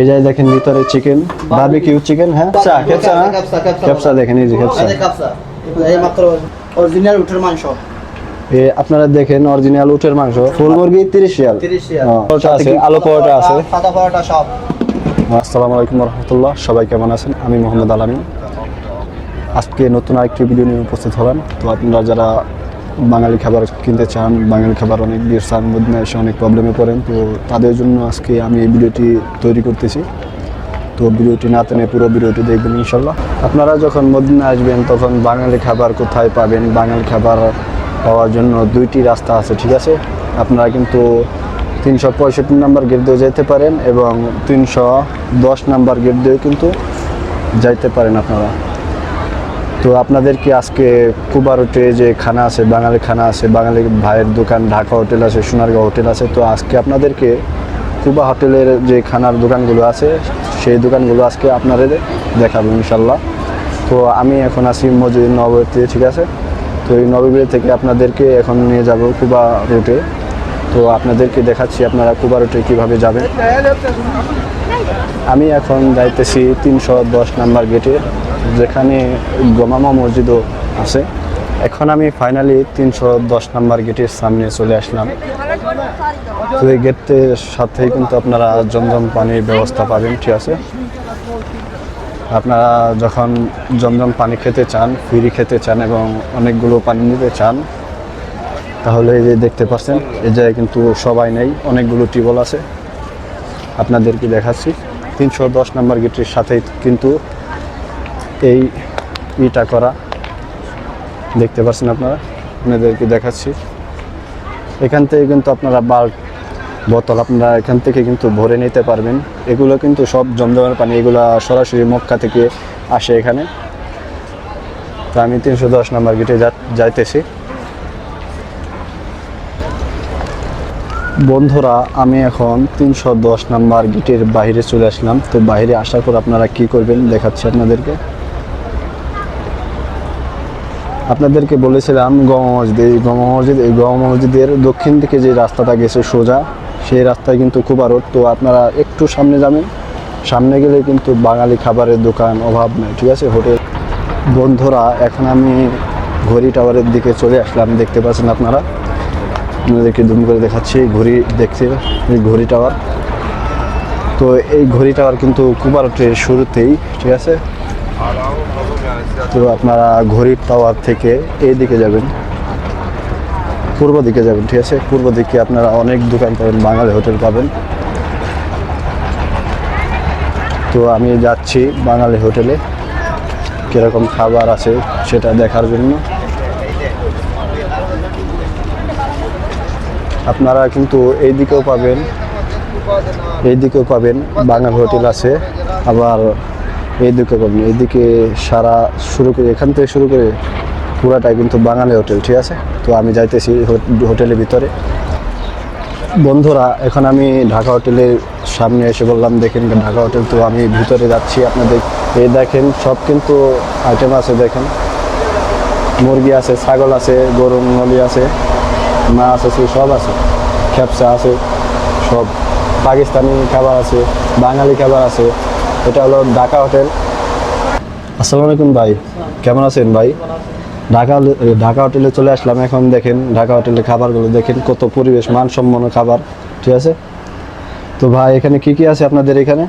এই যে দেখেন ভিতরে চিকেন বারবিকিউ চিকেন হ্যাঁ? ক্যাপসা ক্যাপসা না? ক্যাপসা, দেখেন এই যে ক্যাপসা অরিজিনাল উটের মাংস। আপনারা দেখেন অরিজিনাল উটের মাংস। ফুল মুরগি 30 রিয়াল। 30 রিয়াল। হ্যাঁ, আছে আলু পরোটা আছে? সব। আসসালামু আলাইকুম রহমতুল্লাহ। সবাই কেমন আছেন? আমি মোহাম্মদ আলামিন আজকে নতুন আরেকটি ভিডিও নিয়ে উপস্থিত হলাম। তো আপনারা যারা বাঙালি খাবার কিনতে চান, বাঙালি খাবার অনেক বিয়ের চান, মধ্যে এসে অনেক প্রবলেমে পড়েন, তো তাদের জন্য আজকে আমি এই ভিডিওটি তৈরি করতেছি। তো ভিডিওটি না টেনে পুরো ভিডিওটি দেখবেন ইনশাল্লাহ আপনারা যখন মদিনা আসবেন, তখন বাঙালি খাবার কোথায় পাবেন? বাঙালি খাবার পাওয়ার জন্য দুইটি রাস্তা আছে, ঠিক আছে? আপনারা কিন্তু তিনশো পঁয়ষট্টি নাম্বার গেট দিয়ে যেতে পারেন এবং তিনশো দশ নাম্বার গেট দিয়েও কিন্তু যাইতে পারেন আপনারা। তো আপনাদেরকে আজকে কুবারোটে যে খানা আছে, বাঙালি খানা আছে, বাঙালি ভাইয়ের দোকান, ঢাকা হোটেল আছে, সোনারগাঁও হোটেল আছে, তো আজকে আপনাদেরকে কুবা হোটেলের যে খানার দোকানগুলো আছে, সেই দোকানগুলো আজকে আপনাদের দেখাবো ইনশাল্লাহ। তো আমি এখন আছি মসজিদ নবীতে ঠিক আছে? তো এই নবীর থেকে আপনাদেরকে এখন নিয়ে যাব কুবা রুটে। তো আপনাদেরকে দেখাচ্ছি আপনারা কুবা রুটে কীভাবে যাবেন। আমি এখন যাইতেছি তিনশো দশ নাম্বার গেটে যেখানে গোমামা মসজিদও আছে। এখন আমি ফাইনালি তিনশো দশ নাম্বার গেটের সামনে চলে আসলাম। তো এই গেটের সাথেই কিন্তু আপনারা জমজম পানির ব্যবস্থা পাবেন, ঠিক আছে? আপনারা যখন জমজম পানি খেতে চান ফ্রি খেতে চান এবং অনেকগুলো পানি নিতে চান, তাহলে এই যে দেখতে পাচ্ছেন এই জায়গায় কিন্তু সবাই নেই, অনেকগুলো টিউবওয়েল আছে। আপনাদেরকে দেখাচ্ছি। তিনশো দশ নম্বর গেটের সাথেই কিন্তু এই ইটা করা। দেখতে পাচ্ছেন আপনারা? আপনাদেরকে দেখাচ্ছি। এখান থেকে কিন্তু আপনারা বাল্ব বোতল আপনারা এখান থেকে কিন্তু ভরে নিতে পারবেন। এগুলো কিন্তু সব জমজমের পানি, এগুলো সরাসরি মক্কা থেকে আসে এখানে। তো আমি তিনশো দশ নম্বর গেটে যাইতেছি। বন্ধুরা, আমি এখন তিনশো দশ নাম্বার গেটের বাইরে চলে আসলাম। তো বাইরে আসার পর আপনারা কি করবেন দেখাচ্ছি আপনাদেরকে। আপনাদেরকে বলেছিলাম গমা মসজিদ, এই গমা মসজিদ, এই গমা মসজিদের দক্ষিণ দিকে যে রাস্তাটা গেছে সোজা, সেই রাস্তায় কিন্তু খুব রোড তো আপনারা একটু সামনে যাবেন। সামনে গেলে কিন্তু বাঙালি খাবারের দোকান, অভাব নেই, ঠিক আছে? হোটেল। বন্ধুরা, এখন আমি ঘড়ি টাওয়ারের দিকে চলে আসলাম, দেখতে পাচ্ছেন আপনারা? আপনাদেরকে দুম করে দেখাচ্ছি ঘড়ি দেখতে, এই ঘড়ি টাওয়ার। তো এই ঘড়ি টাওয়ার কিন্তু কুবারটের শুরুতেই, ঠিক আছে? তো আপনারা ঘড়ি টাওয়ার থেকে এই দিকে যাবেন, পূর্ব দিকে যাবেন, ঠিক আছে? পূর্ব দিকে আপনারা অনেক দোকান পাবেন, বাঙালি হোটেল পাবেন। তো আমি যাচ্ছি বাঙালি হোটেলে। কীরকম খাবার আছে সেটা দেখার জন্য। আপনারা কিন্তু এই দিকেও পাবেন এই দিকেও পাবেন, বাঙালি হোটেল আছে। আবার এই দিকে পাবেন এইদিকে সারা শুরু করে এখান থেকে শুরু করে পুরাটাই কিন্তু বাঙালি হোটেল, ঠিক আছে? তো আমি যাইতেছি হোটেলের ভিতরে। বন্ধুরা, এখন আমি ঢাকা হোটেলের সামনে এসে বললাম, দেখেন ঢাকা হোটেল, তো আমি ভিতরে যাচ্ছি আপনাদের। এই দেখেন, সব কিন্তু আইটেম আছে, দেখেন। মুরগি আছে, ছাগল আছে, গরু নলি আছে, মাছ আছে, সব আছে। খেপসা আছে, সব। পাকিস্তানি খাবার আছে, বাঙালি খাবার আছে। এটা হলো ঢাকা হোটেল। আসসালামু আলাইকুম ভাই কেমন আছেন ভাই? ঢাকা ঢাকা হোটেলে চলে আসলাম। এখন দেখেন ঢাকা হোটেলের খাবারগুলো দেখেন কত পরিবেশ মানসম্পন্ন খাবার ঠিক আছে? তো ভাই এখানে কি কি আছে আপনাদের এখানে?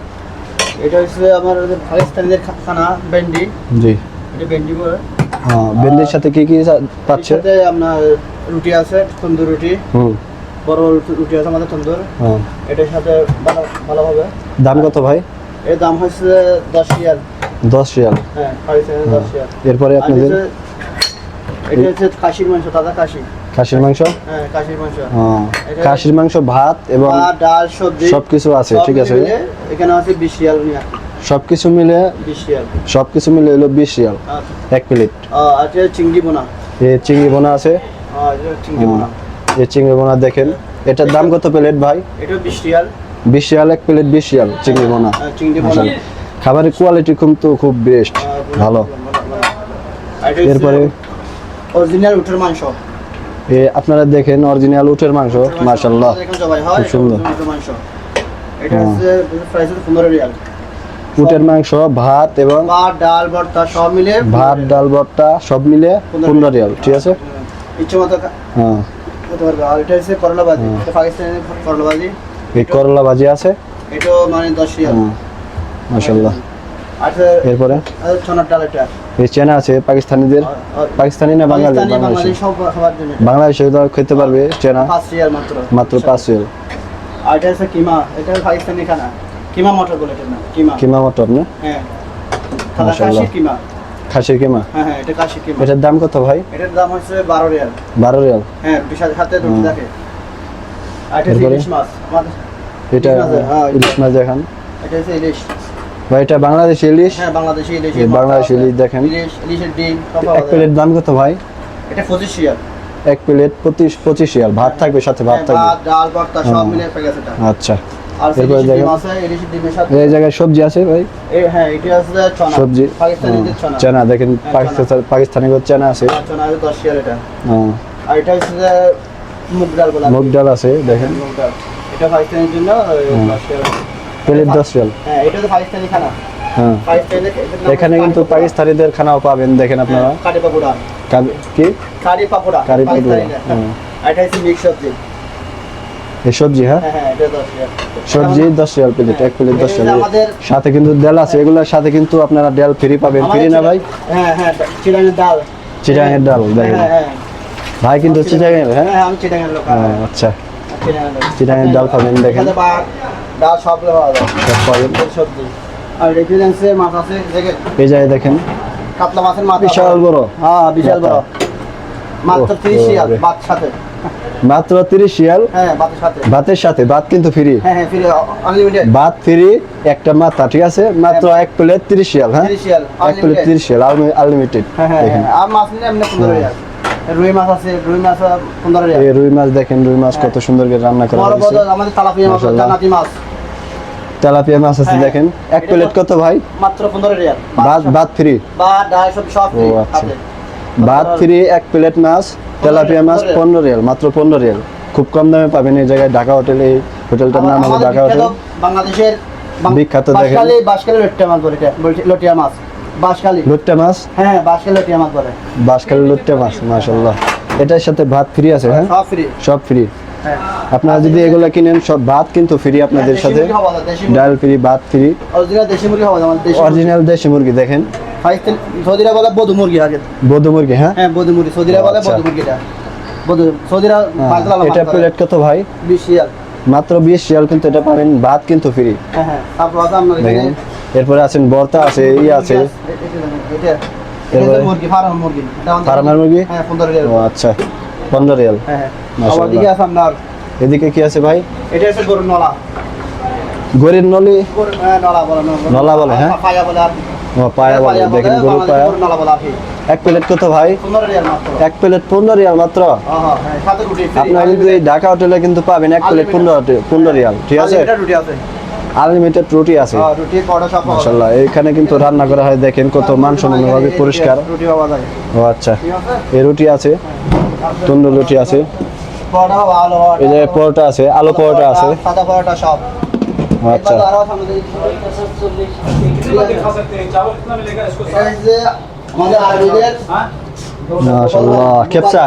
এটা হচ্ছে আমার পাকিস্তানিদের খানা ভেন্ডি। জি। এটা ভেন্ডি বলে। হ্যাঁ ভেন্ডির সাথে কি কি পাচ্ছে? সাথে আপনার রুটি আছে তন্দুর রুটি। হুম। বড় রুটি আছে আমাদের তন্দুর। হ্যাঁ। এটার সাথে ভালো ভালো হবে। দাম কত ভাই? এর দাম হচ্ছে দশ রিয়াল। দশ রিয়াল? হ্যাঁ পাকিস্তানের রিয়াল। এরপরে আপনাদের? এটা হচ্ছে খাসির মাংস তাজা খাসি। খাসির মাংস? হ্যাঁ খাসির মাংস। হ্যাঁ খাসির মাংস ভাত এবং ডাল সবজি সবকিছু আছে ঠিক আছে? এখানে আছে বিশ রিয়াল নিয়ে সবকিছু মিলে রিয়াল। সবকিছু মিলে হলো বিশ রিয়াল আচ্ছা। এক প্লেট। আছে চিংড়ি বোনা। চিংড়ি বোনা আছে? চিংড়ি বোনা। এই চিংড়ি বোনা দেখেন। এটার দাম কত প্লেট ভাই? এটা বিশ রিয়াল। বিশ রিয়াল এক প্লেট বিশ রিয়াল চিংড়ি বোনা চিংড়ি খাবারের কোয়ালিটি কিন্তু খুব বেস্ট ভালো। এরপরে? অরিজিনাল উটের মাংস। এ আপনারা দেখেন অরিজিনাল উটের মাংস এখানে খুব সুন্দর। উটের মাংস। এটা হ্যাঁ। হচ্ছে প্রাইস হচ্ছে পনেরো রিয়াল। উটের মাংস ভাত এবং ভাত ডাল ভর্তা সব মিলে ভাত ডাল ভর্তা সব মিলে পনেরো রিয়াল। ঠিক আছে? ইচ্ছে মতো হ্যাঁ। আর এটা হচ্ছে করলা ভাজি হ্যাঁ। এটা পাকিস্তানের করলা ভাজি এই করলা ভাজি আছে? এটাও মানে দশ রিয়াল। হ্যাঁ মাসাল্লাহ আর হচ্ছে- এরপরে ছোনার ডাল এটা? এই চেনা আছে পাকিস্তানিদের। পাকিস্তানি না বাঙালি? বাংলাদেশে। তো খেতে পারবে চেনা। মাত্র। মাত্র পাঁচ রিয়াল। আর এটা হচ্ছে কিমা। এটা পাকিস্তানি খানা। কিমা মটর বলে এটা কিমা। কিমা মটর না? হ্যাঁ। মাশাআল্লাহ। কিমা। খাসির কিমা? হ্যাঁ হ্যাঁ এটা কাশি কিমা। এটার দাম কত ভাই? এটার দাম হচ্ছে বারো রিয়াল। বারো রিয়াল। হ্যাঁ বিশাল হুম। থাকে এটা ইলিশ মাছ। মাছ, হ্যাঁ, দেখান এটা হচ্ছে ইলিশ। ভাই এটা বাংলাদেশি ইলিশ? হ্যাঁ বাংলাদেশি ইলিশ। বাংলাদেশি ইলিশ দেখেন। ইলিশ ইলিশের ডিম এক প্লেট দাম কত ভাই? এটা পঁচিশ রিয়াল। এক প্লেট পঁচিশ পঁচিশ রিয়াল। ভাত থাকবে সাথে ভাত হ্যাঁ, থাকবে। ভাত ডাল ভর্তা সব। মিলে প্যাকেজ এটা। আচ্ছা। আর এরপরে দেখেন। এই জায়গায় সবজি আছে ভাই? এই হ্যাঁ এটা আছে চনা। সবজি। পাকিস্তানিদের হুম, চনা। দেখেন হ্যাঁ, পাকিস্তান পাকিস্তানি চেনা আছে। চনা আছে দশ রিয়াল এটা। হ্যাঁ, আর এটা হচ্ছে মুগ ডাল মুগ ডাল আছে দেখেন। এটা পাকিস্তানের জন্য প্লেট দশ হ্যাঁ এটা তো পাকিস্তানি খানা। হ্যাঁ। এখানে কিন্তু পাকিস্তানিদের খানাও পাবেন দেখেন আপনারা। হ্যাঁ, কারি পাকোড়া কি? কারি পাকোড়া কারি পাকোড়া, পাকিস্তানিদের। হুম। আর এটা হচ্ছে মিক্স সবজি। এই সবজি হ্যাঁ? হ্যাঁ সবজি দশ রিয়াল প্লেট এক প্লেট দশ রিয়াল সাথে কিন্তু ডাল আছে এগুলোর সাথে কিন্তু আপনারা ডাল ফ্রি পাবেন। ফ্রি না ভাই? হ্যাঁ হ্যাঁ চিড়াঙের ডাল। চিটাঙের ডাল দেখেন। ভাই কিন্তু চিটাঙের হ্যাঁ? হ্যাঁ আমি চিড়াঙের লোক ও, আচ্ছা। লোক। ডাল পাবেন দেখেন। ডাল সব পাবেন সবজি। আর রেফ্রিজারেন্সে মাছ আছে দেখেন। এই জায়গায় দেখেন। কাতলা মাছের মাথা। বিশাল বড়। হ্যাঁ বিশাল বড়। মাত্র ওহ, তিরিশ রিয়াল ভাত সাথে। মাত্র তিরিশ রিয়াল হ্যাঁ ভাতের সাথে। ভাতের সাথে ভাত কিন্তু ফ্রি হ্যাঁ হ্যাঁ ফিরে আনলিমিটেড ভাত ফ্রি একটা মাথা ঠিক আছে? মাত্র এক প্লেট তিরিশ রিয়াল হ্যাঁ? তিরিশ রিয়াল এক প্লেট unlimited। তিরিশ রিয়াল আনলিমিটেড হ্যাঁ হ্যাঁ হ্যাঁ। আর মাছ নিলে এমনি রুই মাছ আছে রুই মাছ রিয়াল। এই রুই মাছ দেখেন রুই মাছ কত সুন্দর করে রান্না করা হয়েছে। আমাদের তালাপিয়া মাছ জানাতি মাছ। তেলাপিয়া মাছ আছে হ্যাঁ, দেখেন। এক প্লেট কত ভাই? মাত্র পনেরো রিয়াল। ভাত ভাত ফ্রি ভাত ডাল সব সব আচ্ছা। ভাত ফ্রি এক প্লেট মাছ তেলাপিয়া মাছ পনেরো পনেরো রিয়াল মাত্র পনেরো রিয়াল। খুব কম দামে পাবেন এই জায়গায় ঢাকা হোটেলে এই হোটেলটার নাম হলো ঢাকা হোটেল। বাংলাদেশের বিখ্যাত দেখেন। বাঁশখালী বাঁশখালী লটিয়া মাছ বলে লটিয়া মাছ। বাঁশখালী। লুট্টা মাছ? হ্যাঁ হ্যাঁ বাঁশখালী লটিয়া মাছ বলে বাঁশখালী লুট্টা মাছ মাশাল্লাহ এটার সাথে ভাত ফ্রি আছে হ্যাঁ? সব ফ্রি সব ফ্রি হ্যাঁ। আপনারা যদি এগুলো কিনেন সব ভাত কিন্তু ফ্রি আপনাদের সাথে। দেশি মুরগি। ডাল ফ্রি ভাত ফ্রি অরিজিনাল দেশি মুরগি খাওয়া আমাদের অরিজিনাল দেশি মুরগি দেখেন। সৌদিরা বলে বধু মুরগি আগে। বৌদ্ধ মুরগি হ্যাঁ? হ্যাঁ বধু মুরগি। সৌদিরা বলে। বধু মুরগিটা। বধু সৌদিরা হ্যাঁ, এটা প্লেট কত ভাই? বিশ রিয়াল। মাত্র বিশ রিয়াল কিন্তু এটা পাবেন ভাত কিন্তু ফ্রি হ্যাঁ হ্যাঁ। তারপর আছে এরপরে আছেন বর্তা আছে ই আছে। ফার্মের মুরগি? হ্যাঁ আচ্ছা। পনেরো রিয়াল। হ্যাঁ হ্যাঁ। আছে এদিকে কি আছে ভাই? এটা হচ্ছে গরুর নলা। গরির নলি? নলা বলে হ্যাঁ? পায়া বলে ও পায়া বলে। দেখেন গরু পায়া। এক প্লেট কত ভাই? এক প্লেট পনেরো রিয়াল মাত্র। আপনারা কিন্তু এই ঢাকা হোটেলে কিন্তু পাবেন এক প্লেট পনেরো পনেরো রিয়াল ঠিক আছে? আছে। আনলিমিটেড রুটি আছে। মাশাআল্লাহ এখানে কিন্তু রান্না করা হয় দেখেন কত মানসম্মতভাবে পরিষ্কার। ও আচ্ছা এই রুটি আছে তন্দুর রুটি আছে। এই যে পরোটা আছে আলু পরোটা আছে। সাদা আচ্ছা। হ্যাঁ? মাশাআল্লাহ ক্যাপসা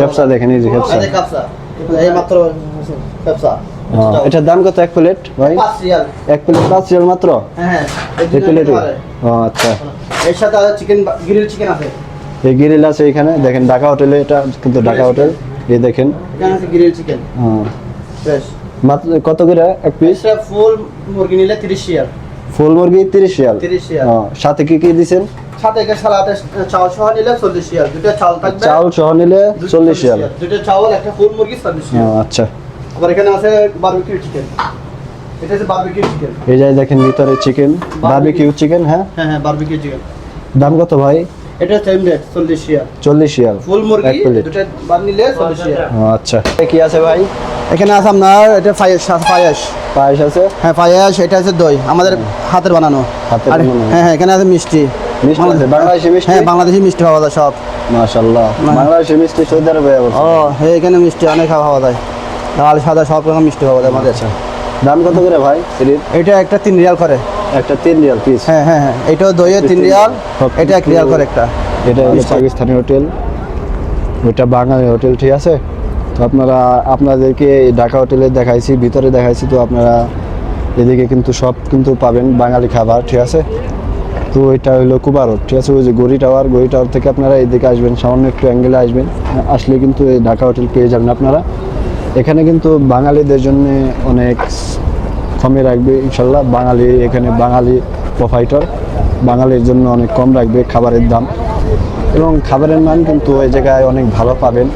ক্যাপসা দেখেন এই যে ক্যাপসা এই এটার দাম কত এক প্লেট ভাই? এক প্লেট পাঁচ রিয়াল মাত্র? হ্যাঁ হ্যাঁ দুটো প্লেটে। ও আচ্ছা। এর সাথে চিকেন গ্রিল চিকেন আছে। এই গ্রিল আছে এখানে দেখেন ঢাকা হোটেলে এটা কিন্তু ঢাকা হোটেল এই দেখেন। এখানে আছে গ্রিল চিকেন ও, ফ্রেশ মাত্র কত করে এক পিস ফুল মুরগি নিলে তিরিশ রিয়াল। ফুল মুরগি তিরিশ রিয়াল? 30 রিয়াল। সাথে কি কি দিছেন? সাথে একটা সালাদ চাউল সহ নিলে চল্লিশ রিয়াল। দুটো চাউল থাকবে। চাউল সহ নিলে দুটো চল্লিশ রিয়াল। দুটো চাউল একটা ফুল মুরগি চল্লিশ ও, রিয়াল। আচ্ছা। আবার এখানে আছে বারবিকিউ চিকেন এটা হচ্ছে বারবিকিউ চিকেন এই দেখেন ভিতরে চিকেন বারবিকিউ চিকেন হ্যাঁ? হ্যাঁ হ্যাঁ বারবিকিউ চিকেন দাম কত ভাই? এটা সেম রেট চল্লিশ রিয়াল। চল্লিশ রিয়াল। ফুল মুরগি দুটো বার নিলে চল্লিশ রিয়াল। আচ্ছা। এ কি আছে ভাই? এখানে আছে আপনার এটা পায়েস পায়েস। পায়েস আছে? হ্যাঁ পায়েস এটা হচ্ছে দই। আমাদের হাতের বানানো। হাতের বানানো। হ্যাঁ হ্যাঁ এখানে আছে মিষ্টি। মিষ্টি আছে? বাংলাদেশি মিষ্টি? হ্যাঁ বাংলাদেশি মিষ্টি পাওয়া যায় সব। মাশাআল্লাহ। বাংলাদেশি মিষ্টি সৌদি আরবে ও হ্যাঁ এখানে মিষ্টি অনেক খাওয়া যায়। লাল সাদা সব রকম মিষ্টি পাওয়া যায় আমাদের দাম কত করে ভাই এটা একটা তিন রিয়াল করে। একটা তিন রিয়াল পিস হ্যাঁ হ্যাঁ হ্যাঁ। এটাও দইয়ে তিন রিয়াল এটা এক রিয়াল করে একটা। এটা পাকিস্তানি হোটেল। ওইটা বাঙালি হোটেল ঠিক আছে? তো আপনারা আপনাদেরকে ঢাকা হোটেলে দেখাইছি ভিতরে দেখাইছি তো আপনারা এদিকে কিন্তু সব কিন্তু পাবেন বাঙালি খাবার ঠিক আছে? তো এটা হলো কুবা রোড ঠিক আছে? ওই যে গড়ি টাওয়ার গড়ি টাওয়ার থেকে আপনারা এদিকে আসবেন সামান্য একটু অ্যাঙ্গেলে আসবেন। আসলে কিন্তু এই ঢাকা হোটেল পেয়ে যাবেন আপনারা। এখানে কিন্তু বাঙালিদের জন্য অনেক কমে রাখবে, ইনশাল্লাহ। বাঙালি এখানে বাঙালি প্রোফাইটার বাঙালির জন্য অনেক কম রাখবে খাবারের দাম। এবং খাবারের মান কিন্তু ওই জায়গায় অনেক ভালো পাবেন।